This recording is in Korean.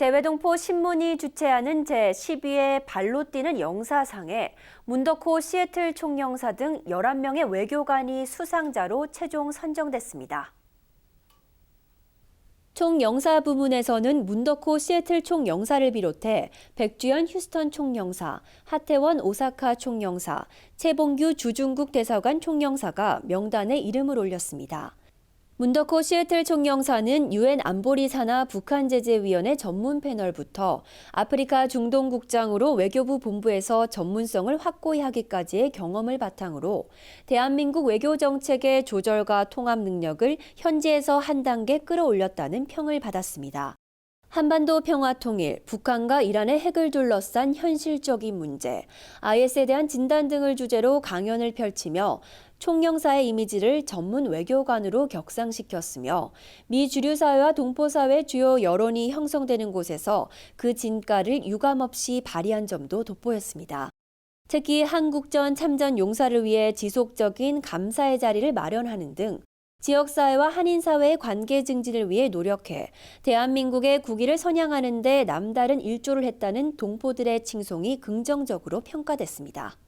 재외동포 신문이 주최하는 제12회 발로 뛰는 영사상에 문덕호 시애틀 총영사 등 11명의 외교관이 수상자로 최종 선정됐습니다. 총영사 부문에서는 문덕호 시애틀 총영사를 비롯해 백주연 휴스턴 총영사, 하태원 오사카 총영사, 최봉규 주중국 대사관 총영사가 명단에 이름을 올렸습니다. 문덕호 시애틀 총영사는 유엔 안보리 산하 북한 제재위원회 전문 패널부터 아프리카 중동 국장으로 외교부 본부에서 전문성을 확고히 하기까지의 경험을 바탕으로 대한민국 외교 정책의 조절과 통합 능력을 현지에서 한 단계 끌어올렸다는 평을 받았습니다. 한반도 평화 통일, 북한과 이란의 핵을 둘러싼 현실적인 문제, IS에 대한 진단 등을 주제로 강연을 펼치며 총영사의 이미지를 전문 외교관으로 격상시켰으며 미 주류 사회와 동포 사회 주요 여론이 형성되는 곳에서 그 진가를 유감없이 발휘한 점도 돋보였습니다. 특히 한국전 참전 용사를 위해 지속적인 감사의 자리를 마련하는 등 지역사회와 한인사회의 관계 증진을 위해 노력해 대한민국의 국위를 선양하는 데 남다른 일조를 했다는 동포들의 칭송이 긍정적으로 평가됐습니다.